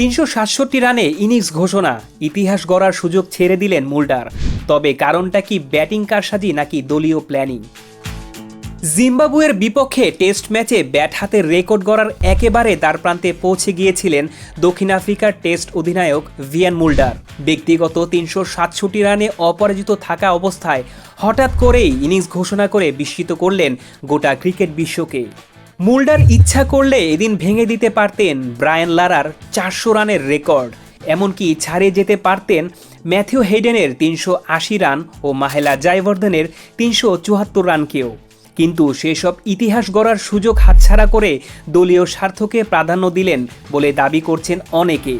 তিনশো সাতষট্টি রানে ইনিংস ঘোষণা। ইতিহাস গড়ার সুযোগ ছেড়ে দিলেন মুল্ডার তবে কারণটা কি ব্যাটিং কারসাজি নাকি দলীয় প্ল্যানিং? জিম্বাবুয়ের বিপক্ষে টেস্ট ম্যাচে ব্যাট হাতে রেকর্ড গড়ার একেবারে তার প্রান্তে পৌঁছে গিয়েছিলেন দক্ষিণ আফ্রিকার টেস্ট অধিনায়ক ভিয়ান মুল্ডার ব্যক্তিগত তিনশো সাতষট্টি রানে অপরাজিত থাকা অবস্থায় হঠাৎ করেই ইনিংস ঘোষণা করে বিস্মিত করলেন গোটা ক্রিকেট বিশ্বকে। মুল্ডার ইচ্ছা করলে এদিন ভেঙে দিতে পারতেন ব্রায়ান লারার চারশো রানের রেকর্ড। এমনকি ছাড়িয়ে যেতে পারতেন ম্যাথিউ হেডেনের তিনশো আশি রান ও মাহেলা জয়বর্ধনের তিনশো চুয়াত্তর রানকেও। কিন্তু সেসব ইতিহাস গড়ার সুযোগ হাতছাড়া করে দলীয় স্বার্থকে প্রাধান্য দিলেন বলে দাবি করছেন অনেকে।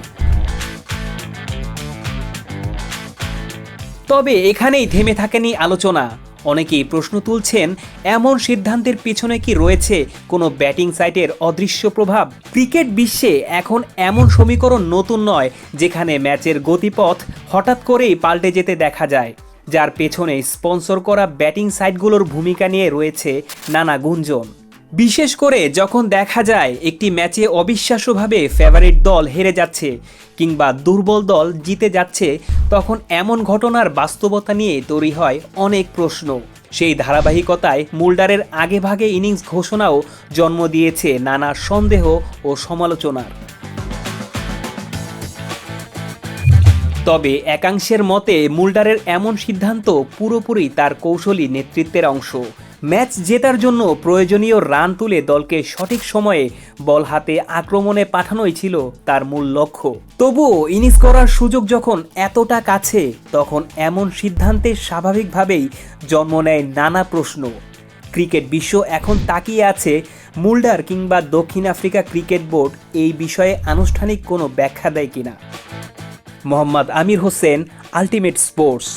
তবে এখানেই থেমে থাকেনি আলোচনা। অনেকেই প্রশ্ন তুলছেন, এমন সিদ্ধান্তের পিছনে কি রয়েছে কোনো ব্যাটিং সাইটের অদৃশ্য প্রভাব? ক্রিকেট বিশ্বে এখন এমন সমীকরণ নতুন নয়, যেখানে ম্যাচের গতিপথ হঠাৎ করেই পাল্টে যেতে দেখা যায়, যার পেছনে স্পন্সর করা ব্যাটিং সাইটগুলোর ভূমিকা নিয়ে রয়েছে নানা গুঞ্জন। বিশেষ করে যখন দেখা যায় একটি ম্যাচে অবিশ্বাস্যভাবে ফেভারিট দল হেরে যাচ্ছে কিংবা দুর্বল দল জিতে যাচ্ছে, তখন এমন ঘটনার বাস্তবতা নিয়ে তৈরি হয় অনেক প্রশ্ন। সেই ধারাবাহিকতায় মুল্ডারের আগেভাগে ইনিংস ঘোষণাও জন্ম দিয়েছে নানা সন্দেহ ও সমালোচনার। তবে একাংশের মতে, মুল্ডারের এমন সিদ্ধান্ত পুরোপুরি তার কৌশলী নেতৃত্বের অংশ। ম্যাচ জেতার জন্য প্রয়োজনীয় রান তুলে দলকে সঠিক সময়ে বল হাতে আক্রমণে পাঠানোই ছিল তার মূল লক্ষ্য। তবুও ইনিংস করার সুযোগ যখন এতটা কাছে, তখন এমন সিদ্ধান্তে স্বাভাবিকভাবেই জন্ম নেয় নানা প্রশ্ন। ক্রিকেট বিশ্ব এখন তাকিয়ে আছে মুল্ডার কিংবা দক্ষিণ আফ্রিকা ক্রিকেট বোর্ড এই বিষয়ে আনুষ্ঠানিক কোনো ব্যাখ্যা দেয় কিনা। Mohammad Amir Hossain, ultimate sports.